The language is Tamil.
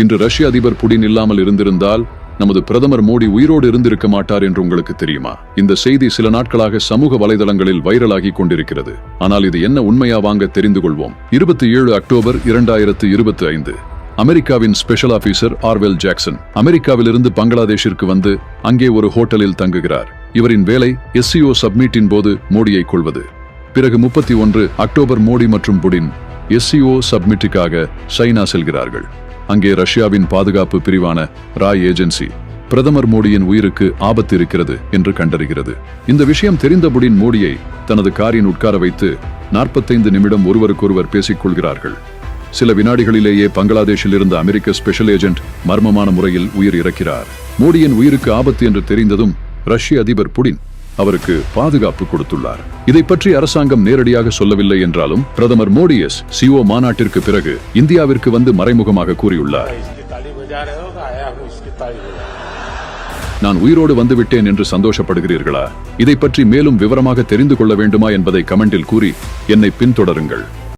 இன்று ரஷ்ய அதிபர் புடின் இல்லாமல் இருந்திருந்தால் நமது பிரதமர் மோடி உயிரோடு இருந்திருக்க மாட்டார் என்று உங்களுக்கு தெரியுமா? இந்த செய்தி சில நாட்களாக சமூக வலைதளங்களில் வைரலாகி கொண்டிருக்கிறது. ஆனால் இது என்ன உண்மையா வாங்க தெரிந்து கொள்வோம். இருபத்தி ஏழு அக்டோபர் இரண்டாயிரத்து இருபத்தி ஐந்து அமெரிக்காவின் ஸ்பெஷல் ஆபீசர் ஆர்வெல் ஜாக்சன். அமெரிக்காவிலிருந்து பங்களாதேஷிற்கு வந்து அங்கே ஒரு ஹோட்டலில் தங்குகிறார். இவரின் வேலை எஸ்சிஓ சப்மிட்டின் போது மோடியை கொள்வது பிறகு முப்பத்தி ஒன்று அக்டோபர் மோடி மற்றும் புடின் எஸ்சிஓ சப்மிட்டுக்காக சைனா செல்கிறார்கள். அங்கே ரஷ்யாவின் பாதுகாப்பு பிரிவான ராய் ஏஜென்சி பிரதமர் மோடியின் உயிருக்கு ஆபத்து இருக்கிறது என்று கண்டறிகிறது. இந்த விஷயம் தெரிந்த புடின் மோடியை தனது காரின் உட்கார வைத்து நாற்பத்தைந்து நிமிடம் ஒருவருக்கொருவர் பேசிக் கொள்கிறார்கள். சில வினாடிகளிலேயே பங்களாதேஷில் இருந்த அமெரிக்க ஸ்பெஷல் ஏஜென்ட் மர்மமான முறையில் உயிர் இறக்கிறார். மோடியின் உயிருக்கு ஆபத்து என்று தெரிந்ததும் ரஷ்ய அதிபர் புடின் அவருக்கு பாதுகாப்பு கொடுத்துள்ளார். இதை பற்றி அரசாங்கம் நேரடியாக சொல்லவில்லை என்றாலும் பிரதமர் மோடிஎஸ் சிஓ மாநாட்டிற்கு பிறகு இந்தியாவிற்கு வந்து மறைமுகமாக கூறியுள்ளார். நான் உயிரோடு வந்துவிட்டேன் என்று சந்தோஷப்படுகிறீர்களா? இதை பற்றி மேலும் விவரமாக தெரிந்து கொள்ள வேண்டுமா என்பதை கமெண்டில் கூறி என்னை பின்தொடருங்கள்.